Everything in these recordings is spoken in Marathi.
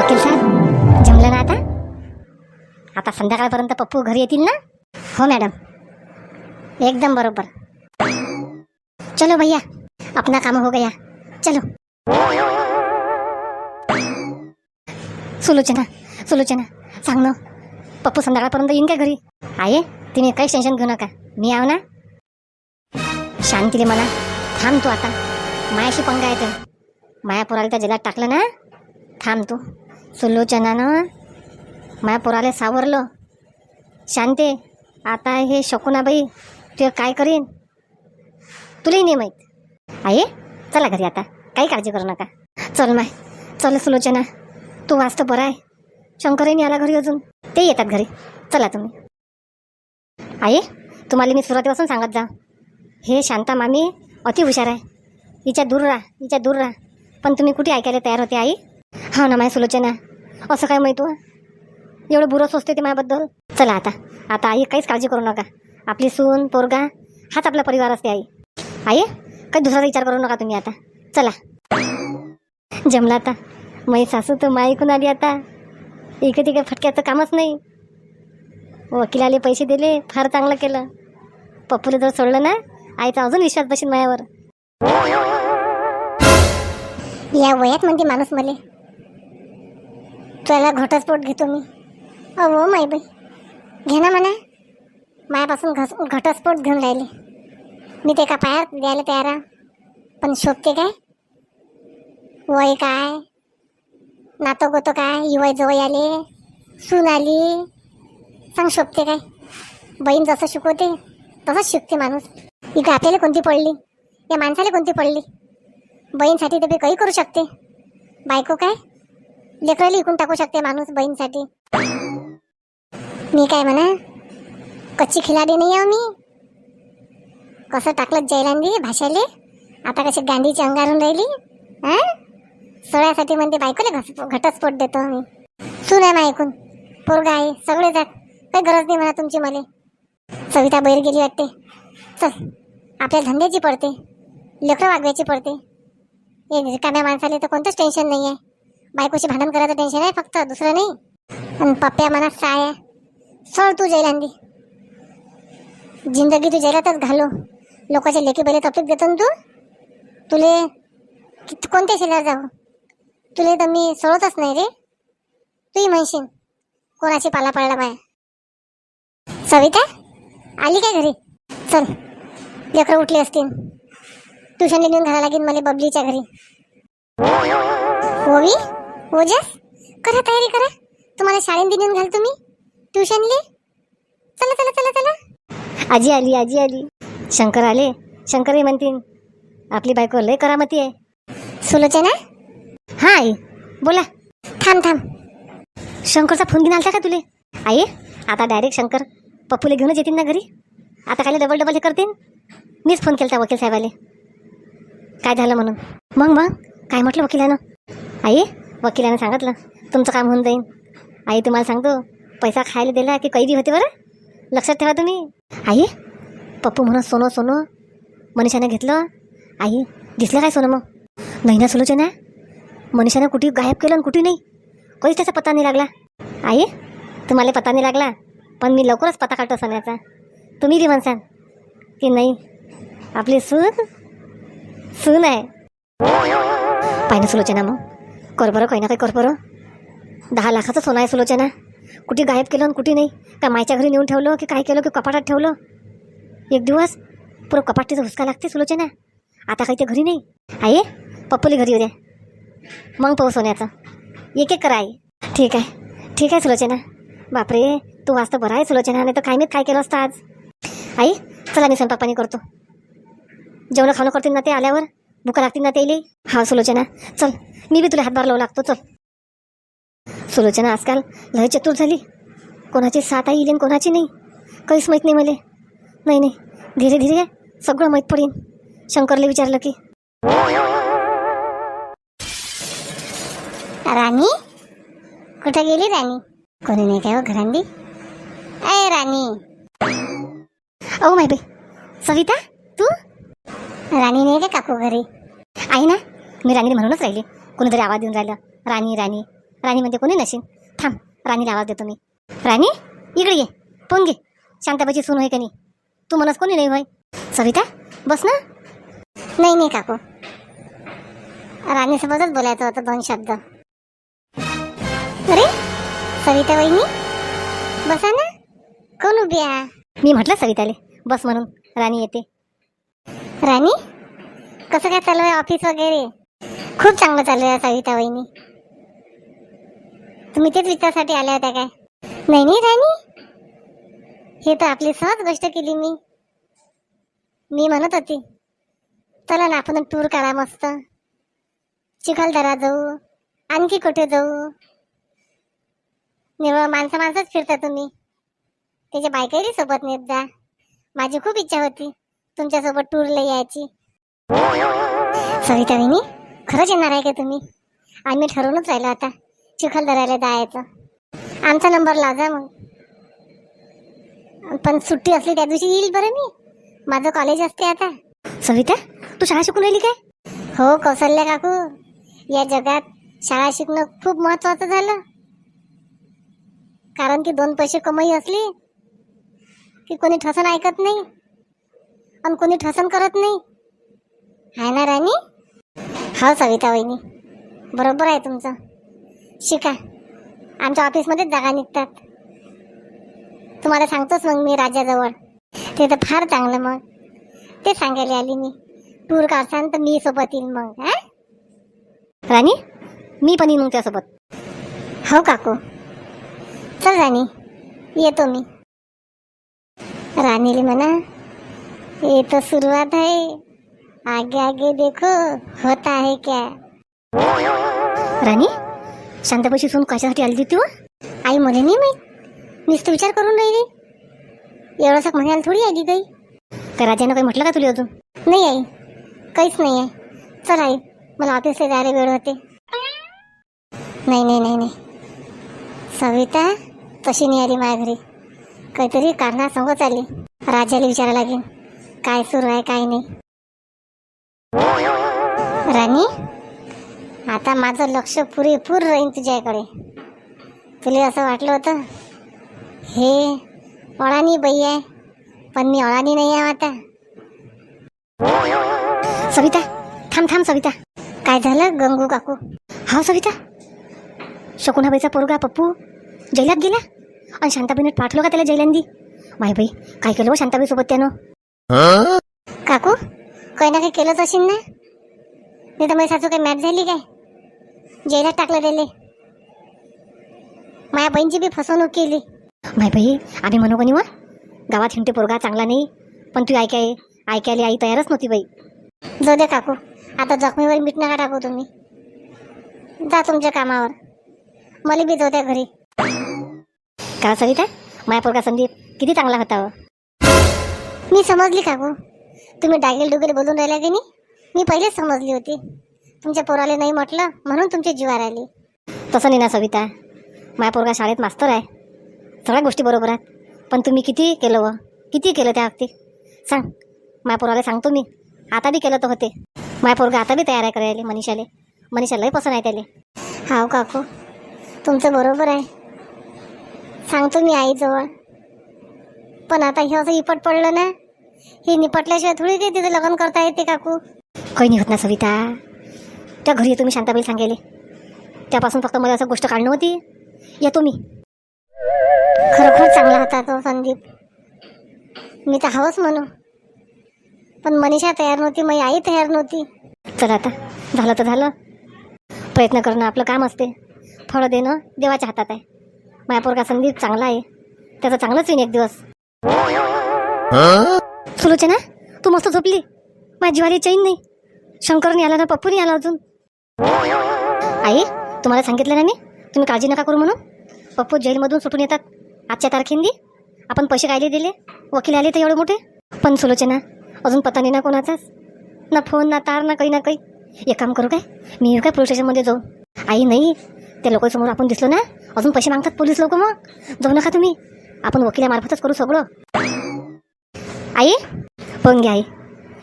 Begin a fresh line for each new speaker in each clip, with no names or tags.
वकील साहेब. जमलं ना आता? आता संध्याकाळपर्यंत पप्पू घरी येतील ना? हो मॅडम. एकदम बरोबर. चलो भैया अपना काम हो गया. चलो. सुलोचना सुलोचना सांग ना. पप्पू संध्याकाळपर्यंत येईन का घरी? आहे तिने काहीच टेन्शन घेऊ नका. मी आव ना? शांतीले म्हणा. थांब तू आता. मायाशी पंगा येते माया पोराला त्या जलात टाकलं ना? थांब तू. सुलोचनानं माया पोराला सावरलं. शांते आता हे शकुनाबाई तू काय करीन? तुलाही नाही माहीत. आहे चला घरी आता. काही काळजी करू नका. चल माय चल सुलोचना तू वाचतो बरं आहे. शंकरही नाही आला घरी अजून. ते येतात घरी. चला तुम्ही. आहे तुम्हाला मी सुरुवातीपासून सांगत जा. हे शांता मामी अति हुशार आहे. हिच्या दूर राहा हिच्या दूर राहा. पण तुम्ही कुठे ऐकायला तयार होते आई? हा ना माय सुलोचना. असं काय माहिती हो? एवढं बुरं सोचते ते माझ्याबद्दल? चला आता. आता आई काहीच काळजी करू नका. आपली सून पोरगा हाच आपला परिवार असते आई. आई काही दुसराचा विचार करू नका तुम्ही आता. चला. जमला आता. मै सासू तर माय ऐकून आली आता. इकडे तिकडे फटक्याचं कामच नाही. वकिलाले पैसे दिले फार चांगलं केलं. पप्पूला जर सोडलं ना आईचा अजून विश्वास बसेल मायावर. या वयात म्हणते माणूस मले. त्याला घटस्फोट घेतो मी. अहो माई बाई. घे ना म्हणा. मायापासून घस घटस्फोट घेऊन राहिले. मी ते का पायात द्यायला तयार आहे. पण शोभते काय? वय काय? नातं गोतं काय? युवय जवळ आले? सून आली? सांग शोभते काय? बहीण जसं शिकवते तसंच शिकते माणूस. ही आपल्याला कोणती पडली? या माणसाला कोणती पडली? बहीणसाठी तर मी काही करू शकते. बायको काय? लेकराला इकून टाकू शकते माणूस बहीणसाठी. मी काय म्हणा कच्ची खिलाडी नाही आहो मी. कसं टाकलं जैलांदी भाषाले? आता कशी गांधीची अंगारून राहिली? हा? सगळ्यासाठी म्हणते बायकोले घस घटस्फोट देतो मी. सुन आहे ऐकून. पोरगा आहे सगळे जात काही गरज नाही म्हणा तुमची मला. सविता बैर गेली वाटते. चल आपल्या धंद्याची पडते. लेकरं वागवायची पडते. हे रिकाम्या माणसाला तर कोणतंच टेन्शन नाही आहे बायकोशी भांडण करायचं टेन्शन आहे फक्त दुसरं नाही. आणि पप्प्या मनात साय आहे. सोड तू जैलांदी जिंदगी तू जैलातच घालू लोकांच्या लेखी पहिले तपलीक देतो ना तू? तुले कोणत्या शेजार जाऊ तुले तर मी सोडतच नाही रे. तूही म्हणशील कोणाची पाला पडला माया? सविता आली काय घरी? चल लेकरं उठली असतील. ट्युशनला नेऊन घाला लागेल मला बबलीच्या घरी. ओवी ओजस करा तयारी करा. तुम्हाला शाळेत नेऊन घाल तुम्ही. ट्युशनले चला चला चला चला. आजी आली आजी आली. शंकर आले. शंकरही म्हणतील आपली बायको लय करामती आहे. सुलोचना? हा आई. बोला. थांब थांब. शंकरचा फोन घेऊन आलता का तुले? आई आता डायरेक्ट शंकर पप्पूला घेऊनच येतील ना घरी? आता काय डबल डबल हे करतील मीच फोन केलता वकील साहेबाले. काय झालं म्हणून? मग मग? काय म्हटलं वकिलानं? आई वकिलानं सांगितलं तुमचं काम होऊन जाईन. आई तुम्हाला सांगतो पैसा खायला दिला की कैदी होते बरं? लक्षात ठेवा तुम्ही. आई पप्पू म्हणून सोनं सोनं मनीषानं घेतलं. आई दिसलं काय सोनं मग? नाही ना? सुलोचना मनीषानं कुठे गायब केलं आणि कुठे नाही? कधीच त्याचा पत्ता नाही लागला. आई तुम्हाला पत्ता नाही लागला पण मी लवकरच पत्ता काढतो सोन्याचा. तुम्ही बी म्हणसान की नाही आपली सून सून आहे. पाहिजे सुलोचना मग? कर बरं काही ना काही कर बरं दहा लाखाचं सोनं आहे सुलोचना। कुठे गायब केलं आणि कुठे नाही? का मायच्या घरी नेऊन ठेवलं की काय केलं की कपाटात ठेवलं? एक दिवस पुरं कपाट तिथं हुसका लागते सुलोचना। आता काही ते घरी नाही। आहे पप्पूली घरी उद्या मग पाहू सोन्याचं। एक एक करा आई। ठीक आहे। ठीक आहे सुलोचना। बापरे तू वाचतं बरं आहे सुलोचना नाही तर काय मी काय केलं असतं आज? आई चला मी स्वयंपाक पाणी करतो। जेवणं खाणं करतील ना ते आल्यावर? भुका लागतील ना ते हा सुलोचना. चल मी बी तुला हातभार लावू लागतो चल. सुलोचना आजकाल लय चतुर झाली. कोणाची साथ आई येईल कोणाची नाही? काहीच माहीत नाही मला. नाही नाही. धीरे धीरे सगळं माहीत पडेन. शंकरला विचारलं की. राणी? कुठं गेली राणी? कोणी नाही काय हो घरांदी? अय राणी. ओ माय बाई. सविता तू? राणी नाही का काकू घरी? आहे ना? मी राणी म्हणूनच राहिली. कोणीतरी आवाज देऊन राहिलं. राणी राणी. राणी म्हणजे कोणी नशीन थांब राणीला आवाज देतो मी. राणी इकडे ये. फोन घे. शांताबाईची सून होय का नाही? तू म्हणस कोणी नाही होय? सविता बस ना. नाही नाही काकू. राणीसोबतच बोलायचं होतं दोन शब्द. अरे सविता वहिनी? बसा ना. कोण उभी आहे? मी म्हटलं सविताले बस म्हणून. राणी येते. राणी कसं काय चालू आहे ऑफिस वगैरे? खूप चांगलं चालू आहे सविता वहिनी. तुम्ही तेच विचारासाठी आल्या होत्या काय? नाही नाही राणी. हे तर आपली सहज गोष्ट केली मी. मी म्हणत होती चला ना आपण टूर काढा मस्त. चिखलदरा जाऊ आणखी कुठे जाऊ? निवळ माणसं माणसंच फिरता तुम्ही. त्याच्या बायकाही सोबत नेत जा. माझी खूप इच्छा होती. तुमच्यासोबत टूरला यायची. सविता वहिनी खरंच येणार आहे का तुम्ही? आम्ही ठरवूनच राहिलो आता चिखलदऱ्याला जायचं. आमचा नंबर लाजा मग. पण सुट्टी असली त्या दिवशी येईल बरं मी. माझं कॉलेज असते आता. सविता तू शाळा शिकून राहिली काय? हो कौशल्या काकू. या जगात शाळा शिकणं खूप महत्वाचं झालं. कारण की दोन पैसे कमाई असली की कोणी ठसन ऐकत नाही. आणि कोणी ठसन करत नाही. आहे ना राणी? हो सविता वहिनी. बरोबर आहे तुमचं. शिका. आमच्या ऑफिसमध्येच जागा निघतात. तुम्हाला सांगतोच मग मी राजाजवळ ते तर फार चांगलं मग. ते सांगायला आली मी. टूर काढसान तर मी सोबत येईन मग हा? राणी मी पण येईन तुमच्यासोबत. हो काकू. चल राणी. येतो मी. राणीले म्हणा ये तो सुरुवात है। आगे आगे देखो होता है क्या? राणी शांताबाईची सून कशासाठी आली होती तू? आई म्हणे नाही माहीत. नुसतं विचार करून राहिली. एवढंसं म्हणायला थोडी आली काही त्या राजानं काही म्हटलं का तुला अजून? नाही आई काहीच नाही आहे. चल आई मला ऑफिसला जायला वेळ होते. नाही नाही नाही नाही. सविता तशी नाही आली माझ्या घरी. काहीतरी कारणात सांगत आली राजाला विचारायला लागेल. काय सुरू आहे काय नाही. राणी आता माझं लक्ष पुरेपूर राहीन तुझ्याकडे. तुला असं वाटलं होतं? हे अळानी बाई आहे पण मी अळानी नाही आहे आता. सविता थांब थांब सविता. काय झालं गंगू काकू? हा सविता. शकुनाबाईचा पोरगा पप्पू जैलात गेला? आणि शांताबाईने पाठवलं का त्याला जैलांदी? माय बाई काय केलं हो शांताबाईसोबत त्यानं? काकू काही ना काही केलंच असेल ना? नाही तर माझी सासू काही मॅच झाली काय? जेलात टाकलं त्याले. माझ्या बहिणीची बी फसवणूक केली. माय बाई आम्ही म्हणू कोणी वा? गावात हिंटे पोरगा चांगला नाही. पण तू ऐकाय ऐकायला आई तयारच नव्हती बाई. जाऊ दे काकू आता जखमीवर मीठ नका टाकू तुम्ही. जा तुमच्या कामावर. मला बी जाऊ द्या घरी. का सविता? माया पोरगा संदीप किती चांगला होता मी समजली काकू तुम्ही डागेल डुगेल बोलून राहिला की नाही? मी पहिलेच समजली होती. तुमच्या पोराले नाही म्हटलं म्हणून तुमची जीवार आली तसं नाही ना सविता. माझ्या पोरगा शाळेत मास्तर आहे. सगळ्या गोष्टी बरोबर आहेत. पण तुम्ही किती केलं व? किती केलं त्या वक्ती सांग. माझ्या पोराला सांगतो मी. आता बी केलं तर होते. माझ्या पोरगा आता बी तयार आहे करायला मनीषाले. मनीषालाही पसंत आहे त्याले. हाव काकू. तुमचं बरोबर आहे. सांगतो मी आईजवळ. पण आता हे असं इपट पडलं ना हे निपटल्याशिवाय थोडी काही तिचं लग्न करता येते काकू. काही नाही होत ना सविता. त्या घरी येतो मी शांताबाई सांगेले. त्यापासून फक्त मला असं गोष्ट काढणं होती. येतो मी. खरोखर चांगला होता तो संदीप. मी तर हवंच म्हणू. पण मनीषा तयार नव्हती माझी आई तयार नव्हती. चला आता झालं तर झालं. प्रयत्न करणं आपलं काम असते. फळं देणं देवाच्या हातात आहे. माझ्या पोरगा संदीप चांगला आहे. त्याचं चांगलंच येईन एक दिवस. सुलोचना तू मस्त झोपली. माझी जीवारी चैन नाही. शंकर नाही आला ना पप्पू नाही आला अजून. आई तुम्हाला सांगितलं ना मी? तुम्ही काळजी नका करू म्हणून. पप्पू जेलमधून सुटून येतात. आजच्या तारखेंदी. आपण पैसे कायले दिले? वकील आले तर एवढे मोठे? पण सुलोचना अजून पता नाही ना कोणाचाच. ना फोन ना तार ना काही ना काही. एक काम करू काय? मी येऊ काय पोलीस स्टेशनमध्ये जाऊ आई नाही. त्या लोकांसमोर आपण दिसलो ना? अजून पैसे मागतात पोलीस लोक मग? जाऊ नका तुम्ही. आपण वकिलामार्फतच करू सगळं. आई? पण घ्या आई.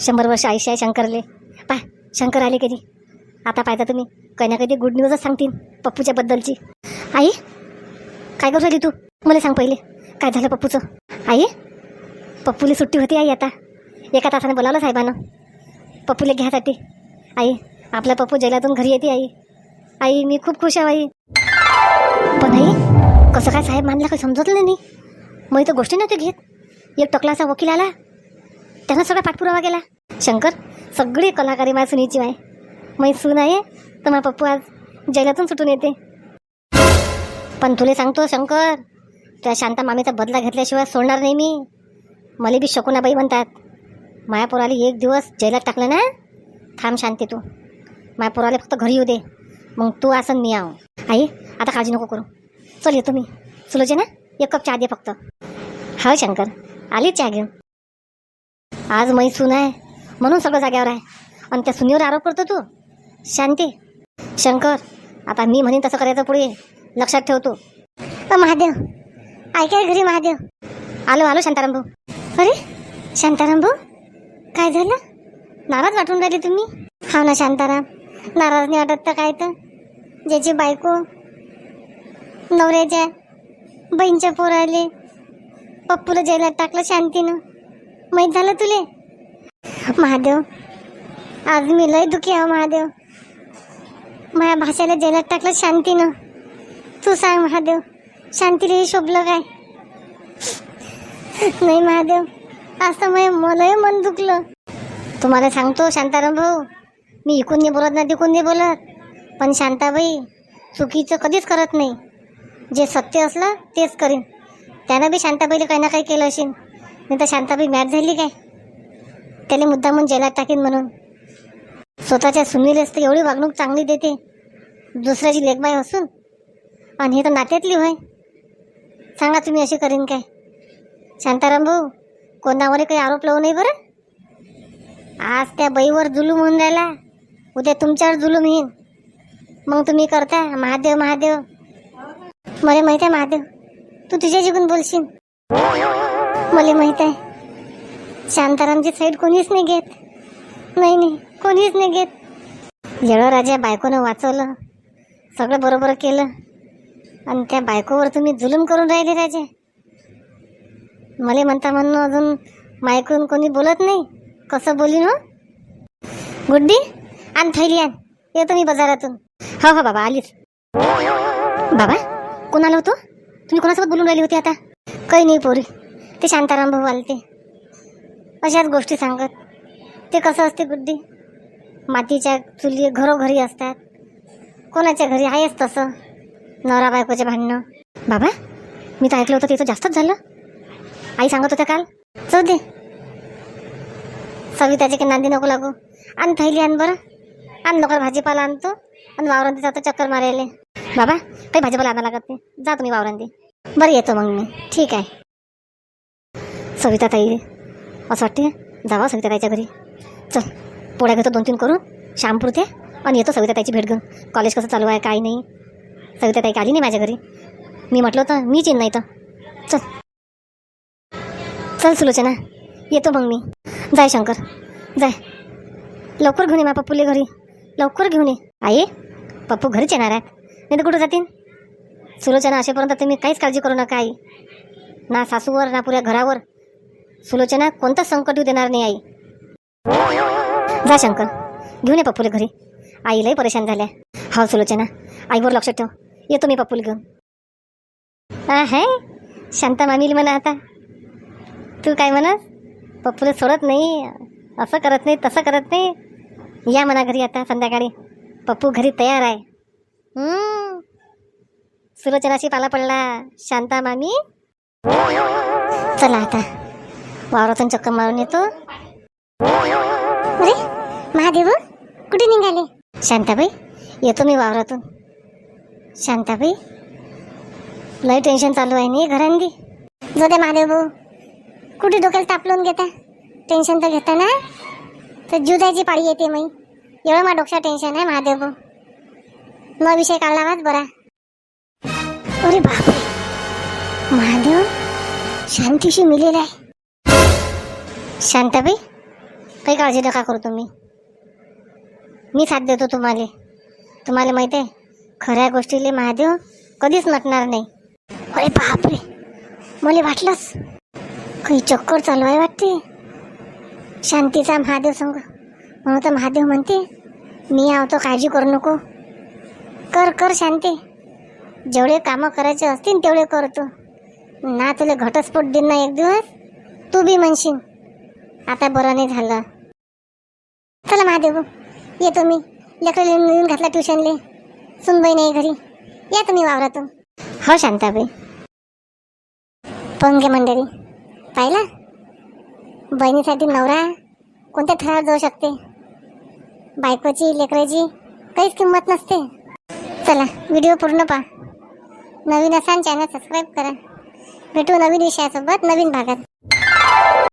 शंभर वर्ष आयुष्य आहे शंकरले. पाय शंकर आले कधी? आता पाहिजे तुम्ही. काही ना काही गुड न्यूजच सांगतील पप्पूच्या बद्दलची. आई? काय करू राहिली तू? मला सांग पहिले. काय झालं पप्पूचं? आई? पप्पूला सुट्टी होती आई आता. एका तासाने बोलावलं साहेबानं. पप्पूला घ्यासाठी. आई आपला पप्पू जेलातून घरी येते आई. आई मी खूप खुश आहे आई. पण आई कसं काय साहेब मानला काही समजतलं नाही? मग इथं गोष्टी नव्हती घेत. एक टकलाचा वकील आला. त्यानं सगळा पाठपुरावा केला. शंकर सगळी कलाकारी माझ्या सुनीची आहे मी सून आहे तर माझा पप्पू आज जैलातून सुटून येते. पण तुला सांगतो शंकर त्या शांता मामीचा बदला घेतल्याशिवाय सोडणार नाही मी. मला बी शकुनाबाई म्हणतात माया पोराली एक दिवस जैलात टाकलं ना थांब शांती तू. माया पोराला फक्त घरी येऊ दे. मग तू आसन मी आहो. आई आता काळजी नको करू. चल येतो मी. सुलोचे ना? एक कप चहा दे फक्त. हा शंकर. आली चहा घेऊन. आज मै सून आहे. म्हणून सगळं जाग्यावर आहे. आणि त्या सुनीवर आरोप करतो तू. शांती. शंकर आता मी म्हणेन तसं करायचं पुढे. लक्षात ठेवतो महादेव. ऐकाय घरी महादेव. आलो आलो शांताराम भाऊ अरे शांताराम भाऊ काय झालं? नाराज वाटून राहिले तुम्ही? हा ना शांताराम. नाराज नाही वाटत तर काय तर? ज्याची बायको नवऱ्याच्या बहीणच्या पोराले पप्पूला जेलात टाकलं शांतीनं. माहीत झालं तुले? महादेव आज मी लय दुखी आहे हो महादेव. माझ्या भाषेला जेलात टाकलं शांतीनं. तू सांग महादेव शांतीला हे शोभलं काय? नाही महादेव आज तर माझ्या मलाही मन दुखलं. तुम्हाला सांगतो शांताराम भाऊ मी इकून नाही बोलत ना तिकून नाही बोलत. पण शांताबाई चुकीचं कधीच करत नाही. जे सत्य असलं तेच करीन. त्यानं बी शांताबाईला काही ना काही केलं असेल. नाही तर शांताबाई मॅच झाली काय? त्याला मुद्दा म्हणून जेलात टाकीन म्हणून. स्वतःच्या सुनीलेच तर एवढी वागणूक चांगली देते. दुसऱ्याची लेखबाई असून. आणि हे तर नात्यातली होय. सांगा तुम्ही अशी करीन काय? शांताराम भाऊ कोणावर काही आरोप लावू नाही बरं? आज त्या बाईवर जुलूम होऊन राहिला. उद्या तुमच्यावर जुलूम येईन. मग तुम्ही करता महादेव महादेव. मला माहीत आहे महादेव तू तुझ्या जिकून बोलशील. मला माहीत आहे. शांतारामची साईड कोणीच नाही घेत. नाही नाही कोणीच नाही घेत. येळं राजा बायकोनं वाचवलं. सगळं बरोबर केलं. आणि त्या बायकोवर तुम्ही जुलूम करून राहिले राजे. मला म्हणता म्हणून अजून मायकून कोणी बोलत नाही. कसं बोलीन हो? गुड्डी आण थैली आण. येतो मी बाजारातून. हो हो बाबा आलीच. बाबा कोण आलं तुम्ही कोणासोबत बोलून राहिली होती आता? काही नाही पोरी. ते शांताराम भाऊ आले ते. अशाच गोष्टी सांगत. ते कसं असते गुड्डी मातीच्या चुली घरोघरी असतात. कोणाच्या घरी आहेच तसं. नवरा बायकोचे भांडणं. बाबा मी तर ऐकलं होतं तिथं जास्तच झालं. आई सांगत होत्या काल. जाऊ दे. सविताचे की नांदी नको लागू. आण थैली आण बरं. आण लवकर भाजीपाला आणतो. आणि वावरांती जातो चक्कर मारायला. बाबा काही भाजीपाला आणा लागत नाही. जा तुम्ही वावरांदी बरं येतो मग मी. ठीक आहे. सविता ताई असं वाटते जावा सविता ताईच्या घरी. चल पोळ्या घेतो दोन तीन करून शामपुरते आणि येतो सविता ताईची भेट घेऊन. कॉलेज कसं चालू आहे काही नाही. सविता ताई आली नाही माझ्या घरी. मी म्हटलं होतं मीच येईन नाही तर. चल. चल सुलोचना. येतो मग मी. जाय शंकर. जाय. लवकर घेऊन ये मा पप्पूले घरी. लवकर घेऊन ये. आई पप्पू घरीच येणार आहेत. नाही तर कुठं जातील सुलोचना असेपर्यंत तुम्ही काहीच काळजी करू नका आई. ना सासूवर ना पुऱ्या घरावर. सुलोचना कोणतं संकट येऊ देणार नाही आई. जा शंकर. घेऊन ये पप्पूला घरी. आईलाही परेशान झाल्या. हा सुलोचना. आईवर लक्ष ठेव. येतो मी पप्पूला घेऊन. आहे शांता मामील म्हणा आता. तू काय म्हणस? पप्पूला सोडत नाही. असं करत नाही तसं करत नाही. या म्हणा घरी आता संध्याकाळी. पप्पू घरी तयार आहे. सुरोचनाशी पाला पडला शांता मामी चला आता वावरातून चक्कर मारून येतो अरे महादेव कुठे निघाले शांताबाई येतो मी वावरातून शांताबाई लय टेन्शन चालू आहे नी घरांदी जो द्या महादेव भाऊ कुठे डोक्याला तापलून घेता टेन्शन तर घेता ना तर जीव पाळी येते मी एवढं मा डोक्यात टेन्शन आहे महादेव भाऊ मग विषय काढला वाच बरा. अरे बापरे. महादेव शांतीशी मिलेला आहे. शांताबाई काही काळजी नका करू तुम्ही. मी साथ देतो तुम्हाला. तुम्हाला माहिती आहे खऱ्या गोष्टीले महादेव कधीच नटणार नाही. अरे बापरे. मला वाटलंच. काही चक्कर चालू आहे वाटते. शांतीचा महादेव संग. म्हणून तर महादेव म्हणते मी आवतो काळजी करू नको. कर कर शांती. जेवढे कामं करायचे असतील तेवढे कर तू. ना तुला घटस्फोट देईन ना एक दिवस तू बी म्हणशील. आता बरं नाही झालं. चला महादेव येतो मी. लेकरं लिहून घातला ट्युशनले सुनबाई नाही घरी. या तुम्ही वावरातून. हो शांताबाई. पंगे मंडळी. पाहिला? बहिणीसाठी नवरा कोणत्या थरावर जाऊ शकते? बायकोची लेकराची काहीच किंमत नसते. चला व्हिडिओ पूर्ण पहा. नवीन असाल चॅनल सबस्क्राईब करा. भेटू नवीन विषयासोबत नवीन भागात.